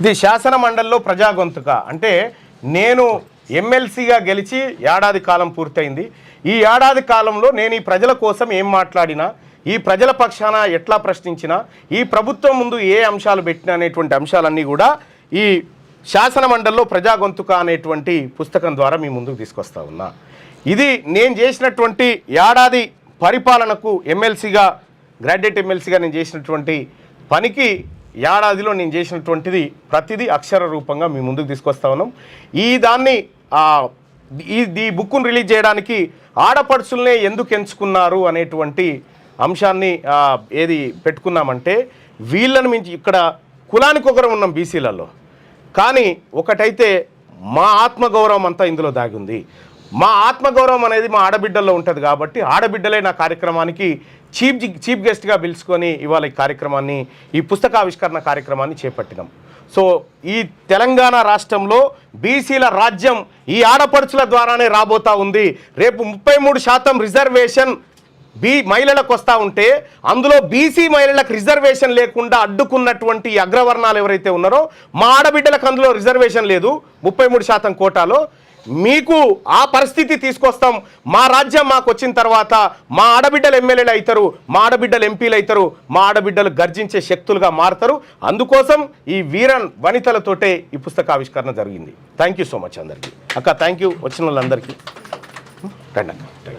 ఇది శాసన మండలిలో ప్రజా గొంతుక అంటే నేను ఎమ్మెల్సీగా గెలిచి ఏడాది కాలం పూర్తయింది. ఈ ఏడాది కాలంలో నేను ఈ ప్రజల కోసం ఏం మాట్లాడినా ఈ ప్రజల పక్షాన ఎట్లా ప్రశ్నించినా ఈ ప్రభుత్వం ముందు ఏ అంశాలు పెట్టినా అనేటువంటి అంశాలన్నీ కూడా ఈ శాసన మండలిలో ప్రజా గొంతుక అనేటువంటి పుస్తకం ద్వారా మీ ముందుకు తీసుకొస్తా ఉన్నా. ఇది నేను చేసినటువంటి ఏడాది పరిపాలనకు ఎమ్మెల్సీగా గ్రాడ్యుయేట్ ఎమ్మెల్సీగా నేను చేసినటువంటి పనికి ఏడాదిలో నేను చేసినటువంటిది ప్రతిదీ అక్షర రూపంగా మీ ముందుకు తీసుకొస్తా ఉన్నాం. ఈ దాన్ని ఈ ఈ బుక్ను రిలీజ్ చేయడానికి ఆడపడుచుల్నే ఎందుకు ఎంచుకున్నారు అనేటువంటి అంశాన్ని ఏది పెట్టుకున్నామంటే వీళ్ళని మించి ఇక్కడ కులానికి ఒకరు ఉన్నాం బీసీలలో. కానీ ఒకటైతే మా ఆత్మగౌరవం అంతా ఇందులో దాగి ఉంది. మా ఆత్మగౌరవం అనేది మా ఆడబిడ్డల్లో ఉంటుంది కాబట్టి ఆడబిడ్డలే నా కార్యక్రమానికి చీఫ్ చీఫ్ గెస్ట్గా పిలుచుకొని ఇవాళ ఈ కార్యక్రమాన్ని ఈ పుస్తకావిష్కరణ కార్యక్రమాన్ని చేపట్టినాం. సో ఈ తెలంగాణ రాష్ట్రంలో బీసీల రాజ్యం ఈ ఆడపడుచుల ద్వారానే రాబోతా ఉంది. రేపు ముప్పై మూడు శాతం రిజర్వేషన్ బీ మహిళలకు వస్తూ ఉంటే అందులో బీసీ మహిళలకు రిజర్వేషన్ లేకుండా అడ్డుకున్నటువంటి అగ్రవర్ణాలు ఎవరైతే ఉన్నారో మా ఆడబిడ్డలకు అందులో రిజర్వేషన్ లేదు. ముప్పై మూడు శాతం కోటాలో మీకు ఆ పరిస్థితి తీసుకొస్తాం. మా రాజ్యం మాకు వచ్చిన తర్వాత మా ఆడబిడ్డలు ఎమ్మెల్యేలు అవుతారు మా ఆడబిడ్డలు ఎంపీలు అవుతారు మా ఆడబిడ్డలు గర్జించే శక్తులుగా మారుతారు. అందుకోసం ఈ వీరన్ వనితలతోటే ఈ పుస్తక ఆవిష్కరణ జరిగింది. థ్యాంక్ యూ సో మచ్ అందరికీ. అక్క థ్యాంక్ యూ వచ్చిన వాళ్ళందరికీ. రండి అక్క